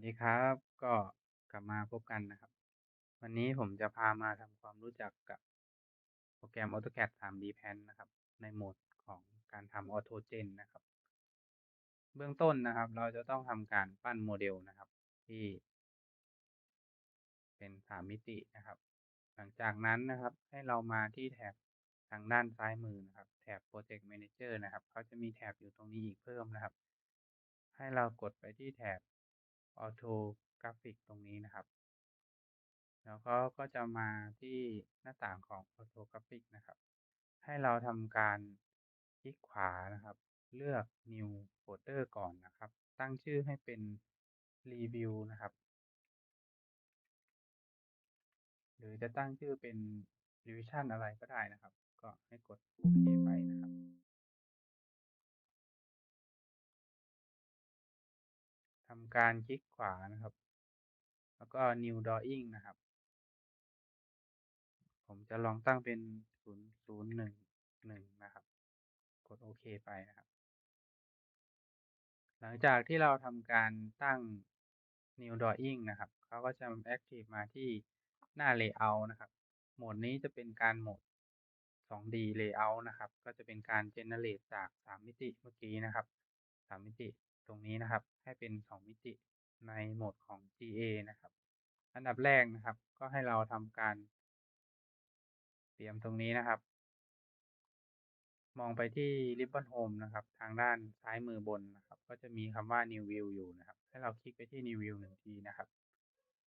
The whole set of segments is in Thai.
วัสดีครับ ก็กลับมาพบกันนะครับ วันนี้ผมจะพามาทำความรู้จักกับโปรแกรม AutoCAD 3D Pan นะครับ ในโหมดของการทำ AutoGen นะครับ เบื้องต้นนะครับ เราจะต้องทำการปั้นโมเดลนะครับ ที่ เป็นสามมิตินะครับ หลังจากนั้นนะครับ ให้เรามาที่แถบทางด้านซ้ายมือนะครับ แถบ Project Manager นะครับเขาจะมีแถบอยู่ตรงนี้อีกเพิ่มนะครับ ให้เรากดไปที่แถบ Orthographic ตรงนี้นะครับ แล้วก็ก็จะมาที่หน้าต่างของ Orthographic นะครับ ให้เราทำการคลิกขวานะครับ เลือก New Folder ก่อนนะครับ ตั้งชื่อให้เป็น Review นะครับ หรือจะตั้งชื่อเป็น Revision อะไรก็ได้นะครับ ก็ให้กดโอเคไปนะครับ ทำการคลิกขวานะครับ แล้วก็ New Drawing นะครับ ผมจะลองตั้งเป็น 0011 นะครับ กดโอเคไปนะครับ หลังจากที่เราทำการตั้ง New Drawing นะครับเขาก็จะ Active มาที่หน้า Layout นะครับ โหมดนี้จะเป็นการโหมด 2D Layout นะครับ ก็จะเป็นการ Generate จาก 3 มิติเมื่อกี้นะครับ 3 มิติ ตรงนี้นะครับ ให้เป็น 2 มิติในโหมดของ GA นะครับ อันดับแรกนะครับ ก็ให้เราทำการ เตรียมตรงนี้นะครับ มองไปที่ Ribbon Home นะครับ ทางด้านซ้ายมือบนนะครับ ก็จะมีคำว่า New View อยู่นะครับ ให้เราคลิกไปที่ New View หนึ่งทีนะครับ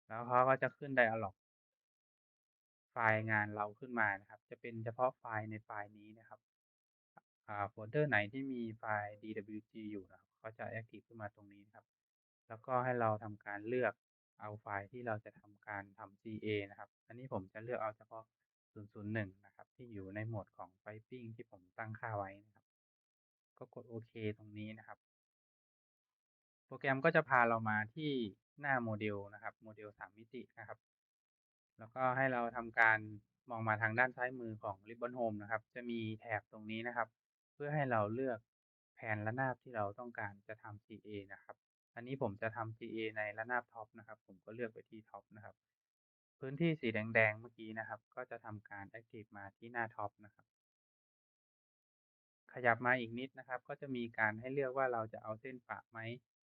แล้วเขาก็จะขึ้น Dialog ไฟล์งานเราขึ้นมานะครับ จะเป็นเฉพาะไฟล์ในไฟล์นี้นะครับอ่าโฟลเดอร์ไหนที่มีไฟล์ DWG อยู่นะครับ ก็จะ Active ขึ้นมาตรงนี้นะครับ แล้วก็ให้เราทำการเลือกเอาไฟล์ที่เราจะทำการทำ GA นะครับ อันนี้ผมจะเลือกเอาเฉพาะ 001 นะครับ ที่อยู่ในโหมดของ Piping ที่ผมตั้งค่าไว้นะครับ ก็กดโอเคตรงนี้นะครับ โปรแกรมก็จะพาเรามาที่หน้าโมเดลนะครับโมเดล 3 มิตินะครับ แล้วก็ให้เราทำการมองมาทางด้านซ้ายมือของ Ribbon Home นะครับ จะมีแถบตรงนี้นะครับ เพื่อให้เราเลือก นระนาบที่เราต้องการจะทำ GA นะครับ อันนี้ผมจะทำ GA ในระนาบท็อปนะครับ ผมก็เลือกไปที่ท็อปนะครับ พื้นที่สีแดงๆเมื่อกี้นะครับ ก็จะทำการ Active มาที่หน้าท็อปนะครับ ขยับมาอีกนิดนะครับ ก็จะมีการให้เลือกว่าเราจะเอาเส้นปะไหม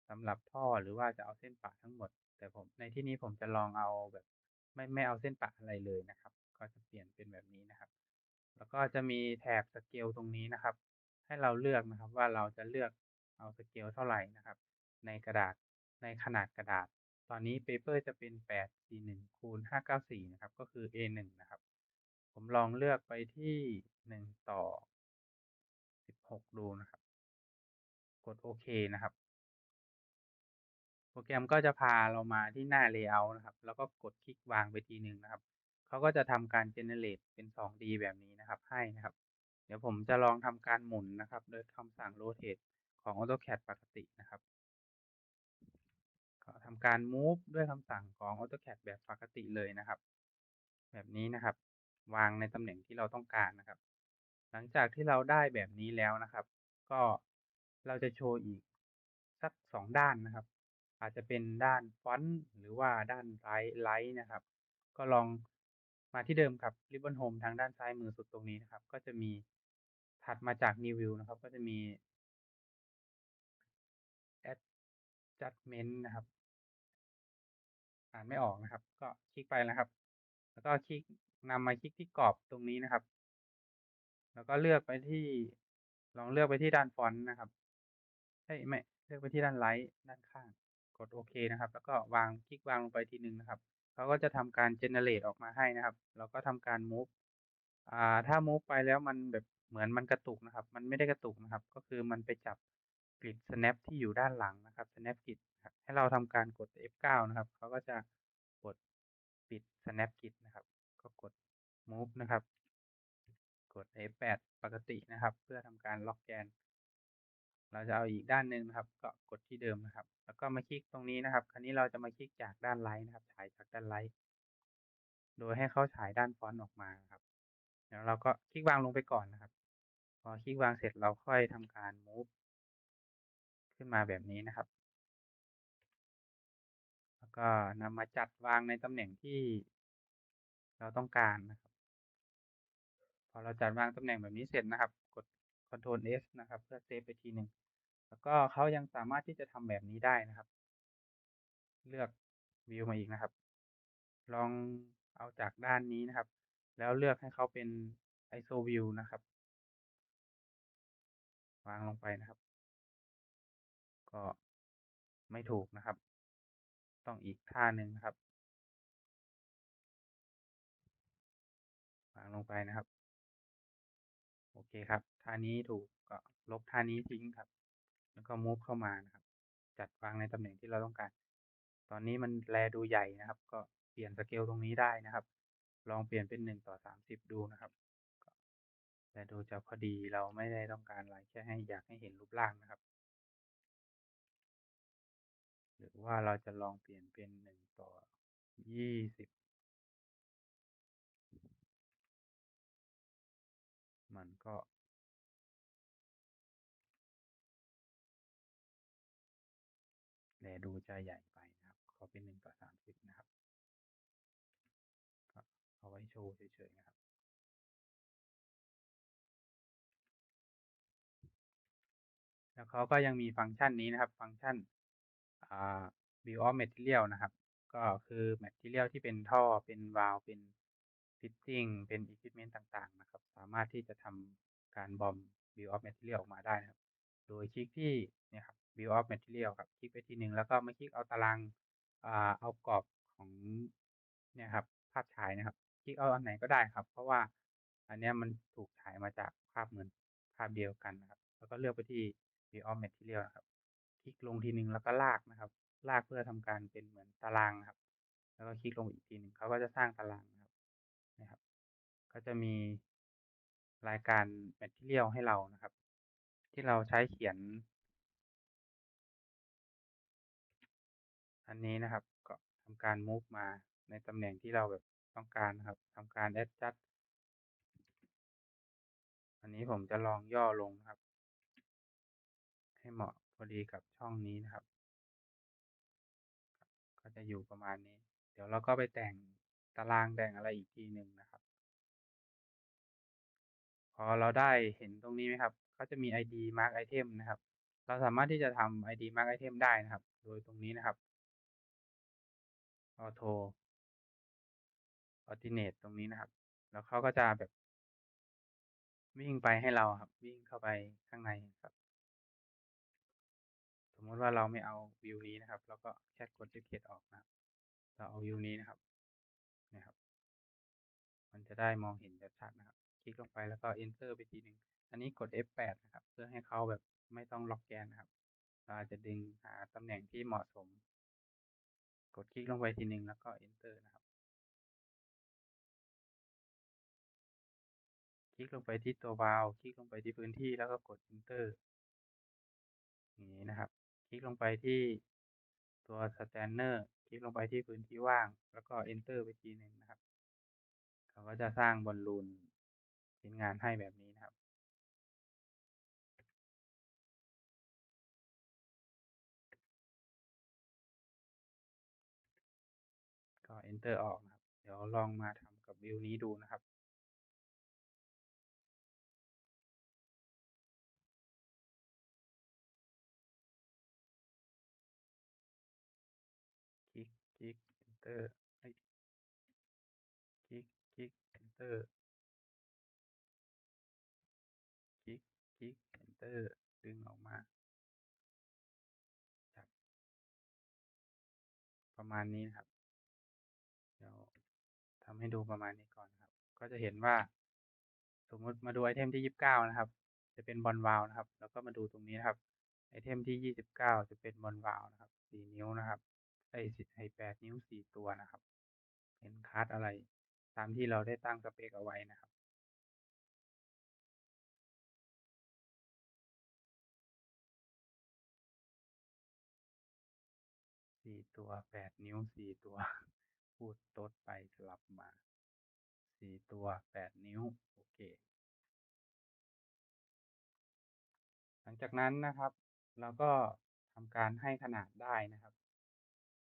สำหรับท่อหรือว่าจะเอาเส้นปะทั้งหมด แต่ผมในที่นี้ผมจะลองเอาแบบ ไม่ไม่เอาเส้นปะอะไรเลยนะครับ ก็จะเปลี่ยนเป็นแบบนี้นะครับ แล้วก็จะมีแถบสเกลตรงนี้นะครับ ให้เราเลือกนะครับว่าเราจะเลือกเอาสเกลเท่าไหร่นะครับ ในกระดาษในขนาดกระดาษ ตอนนี้เปเปอร์จะเป็น841คูณ594นะครับ ก็คือ A1 นะครับ ผมลองเลือกไปที่ 1 ต่อ 16 ดูนะครับ กดโอเคนะครับ โปรแกรมก็จะพาเรามาที่หน้า Layout นะครับ แล้วก็กดคลิกวางไปทีหนึ่งนะครับ เขาก็จะทำการ Generate เป็น 2D แบบนี้นะครับ ให้นะครับ เดี๋ยวผมจะลองทำการหมุนนะครับ โดยคำสั่ง Rotate ของ AutoCAD ปกตินะครับ ก็ทำการ Move ด้วยคำสั่งของ AutoCAD แบบปกติเลยนะครับ แบบนี้นะครับ วางในตำแหน่งที่เราต้องการนะครับ หลังจากที่เราได้แบบนี้แล้วนะครับ ก็เราจะโชว์อีกสัก2ด้านนะครับ อาจจะเป็นด้านฟอนต์หรือว่าด้านไลท์นะครับ ก็ลอง มาที่เดิมครับ Ribbon Home ทางด้านซ้ายมือสุดตรงนี้นะครับ ก็จะมีถัดมาจาก New View นะครับ ก็จะมี Adjustment นะครับ อ่านไม่ออกนะครับ ก็คลิกไปนะครับ แล้วก็คลิกนำมาคลิกที่กรอบตรงนี้นะครับ แล้วก็เลือกไปที่ลองเลือกไปที่ด้านฟอนต์นะครับเอ้ยไม่เลือกไปที่ด้านไลท์ด้านข้าง กดโอเคนะครับ แล้วก็วางคลิกวางลงไปทีหนึ่งนะครับ เขาก็จะทำการ generate ออกมาให้นะครับ เราก็ทำการ move อ่า ถ้า move ไปแล้วมันแบบเหมือนมันกระตุกนะครับ มันไม่ได้กระตุกนะครับ ก็คือมันไปจับกริด snap ที่อยู่ด้านหลังนะครับ snap grid ครับให้เราทำการกด F9 นะครับ เขาก็จะกดปิด snap grid นะครับ ก็กด move นะครับ กด F8 ปกตินะครับ เพื่อทำการล็อกแกน เราจะเอาอีกด้านหนึ่งนะครับ ก็กดที่เดิมนะครับ แล้วก็มาคลิกตรงนี้นะครับ คราวนี้เราจะมาคลิกจากด้านไลท์นะครับ ฉายจากด้านไลท์โดยให้เขาฉายด้านฟอนต์ออกมาครับเดี๋ยวเราก็คลิกวางลงไปก่อนนะครับ พอคลิกวางเสร็จเราค่อยทำการ move ขึ้นมาแบบนี้นะครับ แล้วก็นำมาจัดวางในตำแหน่งที่เราต้องการนะครับ พอเราจัดวางตำแหน่งแบบนี้เสร็จนะครับ กด Ctrl S นะครับ เพื่อเซฟไปทีหนึ่ง แล้วก็เขายังสามารถที่จะทำแบบนี้ได้นะครับ เลือกวิวมาอีกนะครับ ลองเอาจากด้านนี้นะครับ แล้วเลือกให้เขาเป็น ISO view นะครับ วางลงไปนะครับ ก็ไม่ถูกนะครับ ต้องอีกท่าหนึ่งนะครับ วางลงไปนะครับ โอเคครับ ท่านี้ถูกก็ลบท่านี้ทิ้งครับ แล้วก็มูฟเข้ามานะครับ จัดวางในตำแหน่งที่เราต้องการ ตอนนี้มันแลดูใหญ่นะครับ ก็เปลี่ยนสเกลตรงนี้ได้นะครับ ลองเปลี่ยนเป็นหนึ่งต่อสามสิบดูนะครับแลดูจะพอดีเราไม่ได้ต้องการอะไรแค่ให้อยากให้เห็นรูปร่างนะครับ หรือว่าเราจะลองเปลี่ยนเป็นหนึ่งต่อยี่สิบมันก็ ดูจะใหญ่ไปนะครับ ขอเป็นหนึ่งต่อสามสิบนะครับก็เอาไว้โชว์เฉยๆนะครับ แล้วเขาก็ยังมีฟังก์ชันนี้นะครับ ฟังก์ชันอ่า view of material นะครับ ก็คือ material ที่เป็นท่อ เป็นวาล์วเป็น fitting เป็น equipment ต่างๆ นะครับ สามารถที่จะทำการบอม view of material ออกมาได้นะครับ โดยคลิกที่เนี่ยครับ view of material ครับ คลิกไปทีหนึ่งแล้วก็มาคลิกเอาตารางอ่าเอากรอบของเนี่ยครับภาพฉายนะครับ คลิกเอาอันไหนก็ได้ครับ เพราะว่าอันเนี้ยมันถูกฉายมาจากภาพเหมือนภาพเดียวกันนะครับ แล้วก็เลือกไปที่ view of material นะครับ คลิกลงทีหนึ่งแล้วก็ลากนะครับ ลากเพื่อทำการเป็นเหมือนตารางครับ แล้วก็คลิกลงอีกทีหนึ่งเขาก็จะสร้างตารางนะครับนะครับ ก็จะมีรายการ material ให้เรานะครับ ที่เราใช้เขียน อันนี้นะครับก็ทำการ move มาในตำแหน่งที่เราแบบต้องการนะครับทำการ adjust อันนี้ผมจะลองย่อลงนะครับ ให้เหมาะพอดีกับช่องนี้นะครับ ก็จะอยู่ประมาณนี้ เดี๋ยวเราก็ไปแต่งตารางแต่งอะไรอีกทีหนึ่งนะครับ พอเราได้เห็นตรงนี้ไหมครับเขาจะมี ID mark item นะครับ เราสามารถที่จะทำ ID mark item ได้นะครับ โดยตรงนี้นะครับ auto alternate ตรงนี้นะครับ แล้วเขาก็จะแบบ วิ่งไปให้เราครับ วิ่งเข้าไปข้างในครับ สมมติว่าเราไม่เอาวิวนี้นะครับ เราก็แค่กด duplicate ออกนะเราเอาวิวนี้นะครับนะครับ มันจะได้มองเห็นชัดๆนะครับ คลิกลงไปแล้วก็ enter ไปทีหนึ่งอันนี้กด F8 นะครับ เพื่อให้เขาแบบไม่ต้องล็อกแกนนะครับ เราอาจจะดึงหาตำแหน่งที่เหมาะสม กดคลิกลงไปทีหนึ่งแล้วก็ enter นะครับ คลิกลงไปที่ตัววาล์วคลิกลงไปที่พื้นที่แล้วก็กด enter อย่างนี้นะครับ คลิกลงไปที่ตัว scanner คลิกลงไปที่พื้นที่ว่าง แล้วก็ enter ไปทีหนึ่งนะครับ เขาก็จะสร้างบอลลูนชิ้นงานให้แบบนี้นะครับ ก็ enter ออกนะครับ เดี๋ยวลองมาทำกับวิวนี้ดูนะครับ คลิก คลิก enter คลิก คลิก enter คลิก คลิก enter ดึงออกมาประมาณนี้นะครับ ให้ดูประมาณนี้ก่อนครับ ก็จะเห็นว่า สมมติมาดูไอเทมที่ยี่สิบเก้านะครับ จะเป็นบอลวาลนะครับ แล้วก็มาดูตรงนี้นะครับ ไอเทมที่ยี่สิบเก้าจะเป็นบอลวาลนะครับสี่นิ้วนะครับไอสิไอแปดนิ้วสี่ตัวนะครับ เป็นคัสอะไร ตามที่เราได้ตั้งสเปคเอาไว้นะครับสี่ตัวแปดนิ้วสี่ตัว พูดโต๊ดไปสลับมาสี่ตัวแปดนิ้ว โอเค หลังจากนั้นนะครับเราก็ทำการให้ขนาดได้นะครับ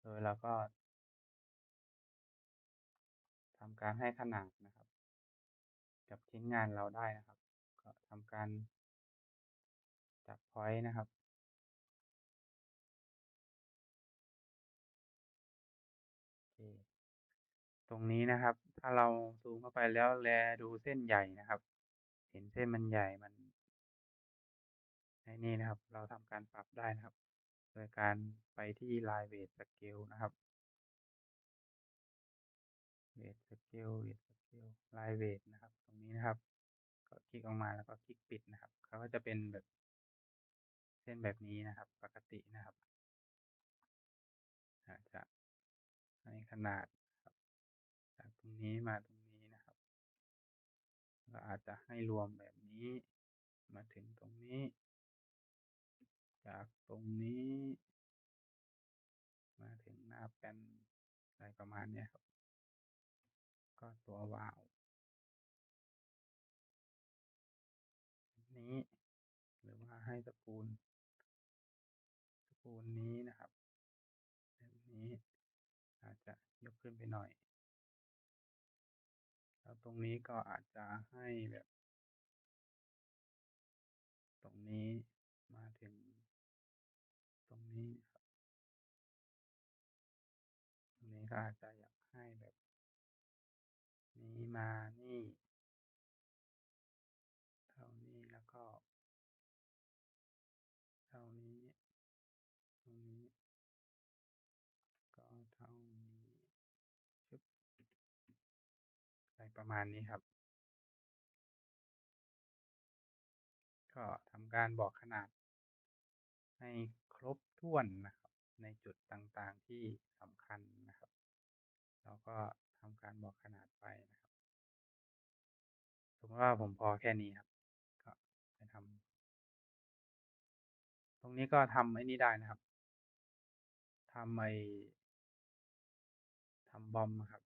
โดยเราก็ทำการให้ขนาดนะครับ กับชิ้นงานเราได้นะครับ ก็ทำการจับพอยต์นะครับ รงนี้นะครับ ถ้าเราซูมเข้าไปแล้วแลดูเส้นใหญ่นะครับ เห็นเส้นมันใหญ่มันไอ้นี่นะครับ เราทำการปรับได้นะครับ โดยการไปที่ line weight scale นะครับ weight scale weight scale line weight นะครับ ตรงนี้นะครับ ก็คลิกออกมาแล้วก็คลิกปิดนะครับ เขาก็จะเป็นแบบเส้นแบบนี้นะครับ ปกตินะครับอาจจะให้ขนาด รับจากตรงนี้มาตรงนี้นะครับก็อาจจะให้รวมแบบนี้มาถึงตรงนี้ จากตรงนี้ มาถึงหน้าแป้นอะไรประมาณนี้ครับ ก็ตัววาวนี้ หรือว่าให้ตระกูลตระกูลนี้นะครับแบบนี้อาจจะยกขึ้นไปหน่อย ตรงนี้ก็อาจจะให้แบบ ตรงนี้มาถึง ตรงนี้ครับตรงนี้ก็อาจจะอยากให้แบบ นี้มานี่ เท่านี้แล้วก็ เท่านี้ ตรงนี้ ก็เท่านี้ ชึบ อะไร ประมาณนี้ครับ ก็ทำการบอกขนาด ให้ครบถ้วนนะครับ ในจุดต่างๆที่สำคัญนะครับ แล้วก็ทำการบอกขนาดไปนะครับ สมมติว่าผมพอแค่นี้ครับ ก็ไปทำตรงนี้ก็ทำไอ้นี่ได้นะครับทำไอ้ทำบอมครับ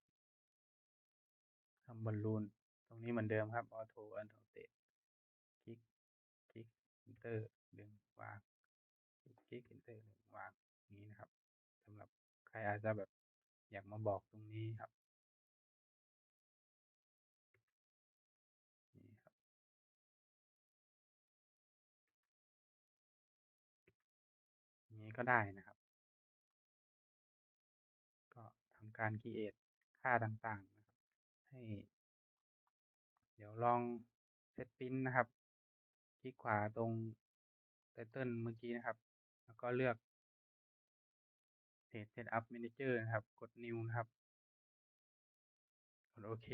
ทำบอลลูน ตรงนี้เหมือนเดิมครับ Auto Annotate คลิกคลิก Enter ดึงวางคลิกคลิก Enter ดึงวางงี้นะครับสำหรับใครอาจจะแบบอยากมาบอกตรงนี้ครับนี่ครับงี้ก็ได้นะครับ ก็ทำการคีเอตค่าต่างๆนะ ให้ เดี๋ยวลอง Set Print นะครับ คลิกขวาตรง Title เมื่อกี้นะครับ แล้วก็เลือก Page Setup Manager นะครับ กด New นะครับ กดโอเค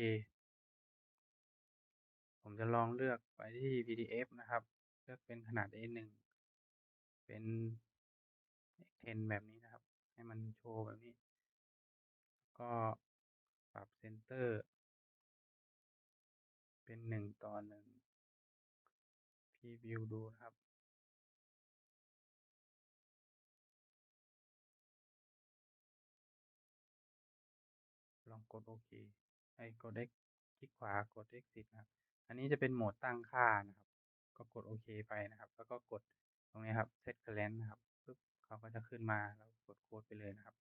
ผมจะลองเลือกไปที่ PDF นะครับ เลือกเป็นขนาด A1 เป็น 10 แบบนี้นะครับ ให้มันโชว์แบบนี้ ก็ปรับเซนเตอร์ เป็น1:1พรีวิวดูนะครับลองกดโอเคไอ้กด X คลิกขวากด Exit นะครับ อันนี้จะเป็นโหมดตั้งค่านะครับ ก็กดโอเคไปนะครับ แล้วก็กดตรงนี้ครับ Set Current นะครับปึ๊บเขาก็จะขึ้นมาแล้วกดโค้ดไปเลยนะครับ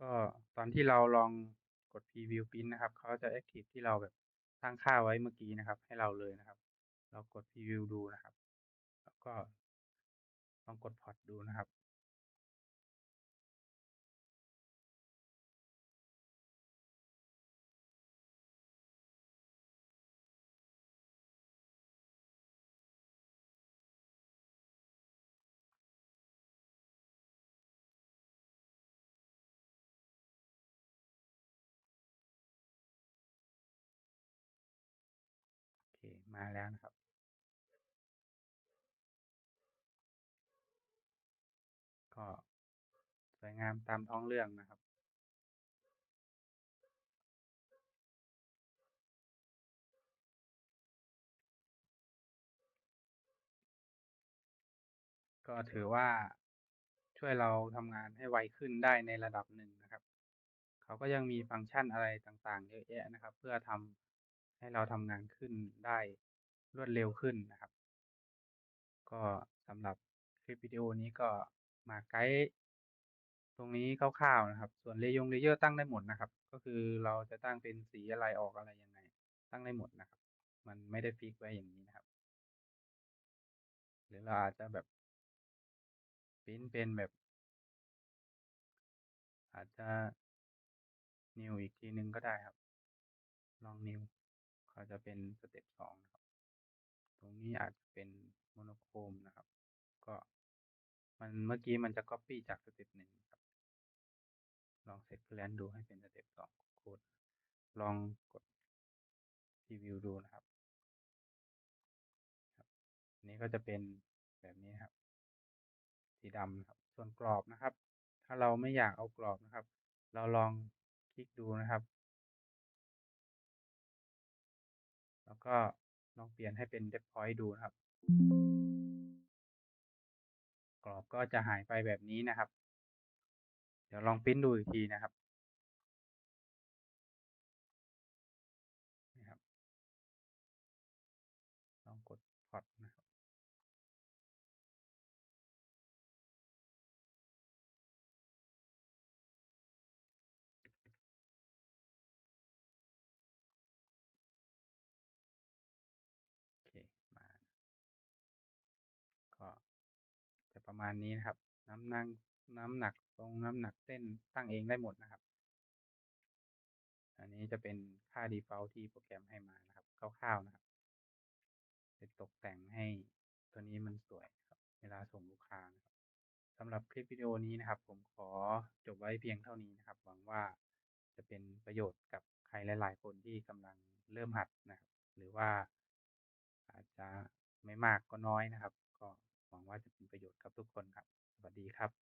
ก็ตอนที่เราลองกด Preview Print นะครับ เขาจะแอ็กทิฟที่เราแบบ ตั้งค่าไว้เมื่อกี้นะครับ ให้เราเลยนะครับ เรากด Preview ดูนะครับ แล้วก็ลองกดพอร์ตดูนะครับ มาแล้วนะครับ ก็สวยงามตามท้องเรื่องนะครับ ก็ถือว่าช่วยเราทำงานให้ไวขึ้นได้ในระดับหนึ่งนะครับ เขาก็ยังมีฟังก์ชันอะไรต่างๆ เยอะแยะนะครับ เพื่อทำ ให้เราทำงานขึ้นได้รวดเร็วขึ้นนะครับ ก็สำหรับคลิปวิดีโอนี้ก็มาไกด์ตรงนี้คร่าวๆนะครับ ส่วน Layong Layer ตั้งได้หมดนะครับ ก็คือเราจะตั้งเป็นสีอะไรออกอะไรยังไง ตั้งได้หมดนะครับ มันไม่ได้ฟิกไว้อย่างงี้นะครับ หรือเราอาจจะแบบพรินต์เป็นแบบ อาจจะ New อีกทีนึงก็ได้ครับ ลอง New ก็จะเป็นสเต็ป2นะครับ ตรงนี้อาจจะเป็น Monochrome นะครับ ก็มันเมื่อกี้มันจะก๊อบปี้จากสเต็ป1ครับ ลอง Set Clearance ดูให้เป็นสเต็ป2โคดลองกดรีวิวดูนะครับครับอันนี้ก็จะเป็นแบบนี้ครับ สีดำครับ ส่วนกรอบนะครับ ถ้าเราไม่อยากเอากรอบนะครับ เราลองคลิกดูนะครับ แล้วก็ลองเปลี่ยนให้เป็น Depth Point ดูนะครับ กรอบก็จะหายไปแบบนี้นะครับ เดี๋ยวลองพิมพ์ดูอีกทีนะครับ มาณนี้นะครับ น้ำนั่งน้ำหนักทรงน้ำหนักเส้นตั้งเองได้หมดนะครับ อันนี้จะเป็นค่า Default ที่โปรแกรมให้มานะครับคร่าวๆนะครับไปตกแต่งให้ตัวนี้มันสวยครับ เวลาส่งลูกค้านะครับสำหรับคลิปวิดีโอนี้นะครับ ผมขอจบไว้เพียงเท่านี้นะครับ หวังว่าจะเป็นประโยชน์กับใครหลาย ๆ คนที่กำลังเริ่มหัดนะครับ หรือว่าอาจจะไม่มากก็น้อยนะครับ ก็ หวังว่าจะเป็นประโยชน์กับทุกคนครับ สวัสดีครับ